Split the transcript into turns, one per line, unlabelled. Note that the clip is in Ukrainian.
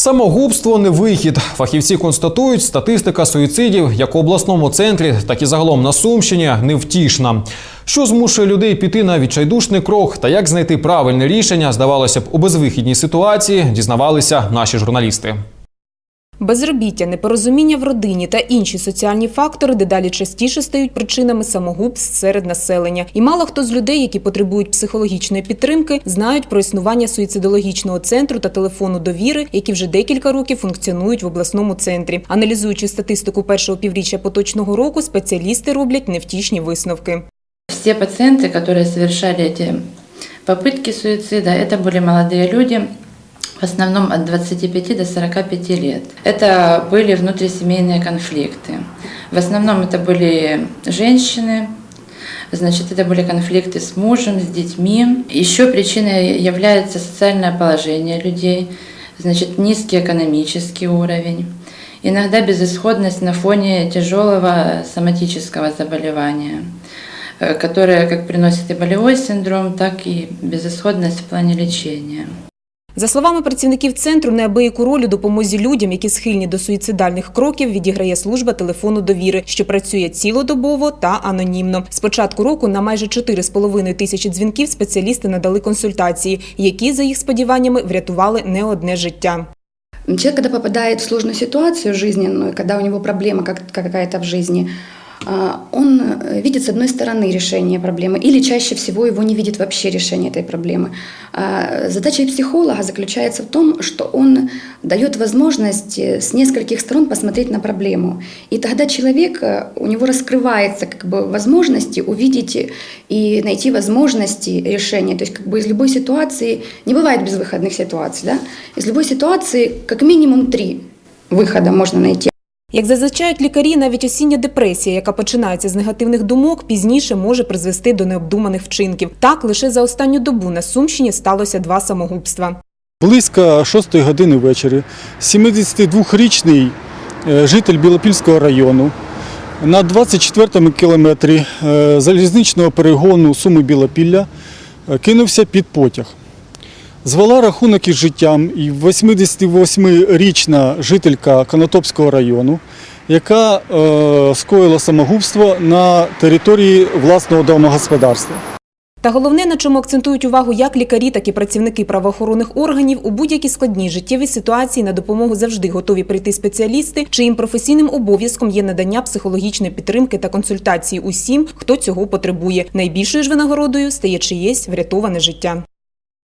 Самогубство не вихід. Фахівці констатують, статистика суїцидів як у обласному центрі, так і загалом на Сумщині невтішна. Що змушує людей піти на відчайдушний крок та як знайти правильне рішення, здавалося б, у безвихідній ситуації, дізнавалися наші журналісти.
Безробіття, непорозуміння в родині та інші соціальні фактори дедалі частіше стають причинами самогубств серед населення. І мало хто з людей, які потребують психологічної підтримки, знають про існування суїцидологічного центру та телефону довіри, які вже декілька років функціонують в обласному центрі. Аналізуючи статистику першого півріччя поточного року, спеціалісти роблять невтішні висновки.
Все пациенты, которые совершали эти попытки суицида, это были молодые люди, В основном от 25 до 45 лет. Это были внутрисемейные конфликты. В основном это были женщины, значит, это были конфликты с мужем, с детьми. Еще причиной является социальное положение людей, значит, низкий экономический уровень. Иногда безысходность на фоне тяжелого соматического заболевания, э, которое как приносит и болевой синдром, так и безысходность в плане лечения.
За словами працівників центру, неабияку роль у допомозі людям, які схильні до суїцидальних кроків, відіграє служба телефону довіри, що працює цілодобово та анонімно. З початку року на майже 4,5 тисячі дзвінків спеціалісти надали консультації, які, за їх сподіваннями, врятували не одне життя.
Человек, когда попадает в сложную ситуацию жизненную, когда у него проблема как- какая-то в жизни, он э, видит с одной стороны решение проблемы, или чаще всего его не видит вообще решение этой проблемы. А, Задача психолога заключается в том, что он дает возможность э, с нескольких сторон посмотреть на проблему. И тогда человек, э, у него раскрывается как бы возможности увидеть и найти возможности решения. То есть как бы из любой ситуации, не бывает безвыходных ситуаций, да? из любой ситуации как минимум три выхода можно найти.
Як зазначають лікарі, навіть осіння депресія, яка починається з негативних думок, пізніше може призвести до необдуманих вчинків. Так, лише за останню добу на Сумщині сталося два самогубства.
Близько 6 години ввечері 72-річний е, житель Білопільського району на 24-му кілометрі е, залізничного перегону Суми Білопілля е, кинувся під потяг. Звела рахунок із життям і 88-річна жителька Конотопського району, яка е, скоїла самогубство на території власного домогосподарства.
Та головне, на чому акцентують увагу як лікарі, так і працівники правоохоронних органів, у будь-якій складній життєвій ситуації на допомогу завжди готові прийти спеціалісти, чиїм професійним обов'язком є надання психологічної підтримки та консультації усім, хто цього потребує. Найбільшою ж винагородою стає чиєсь врятоване життя.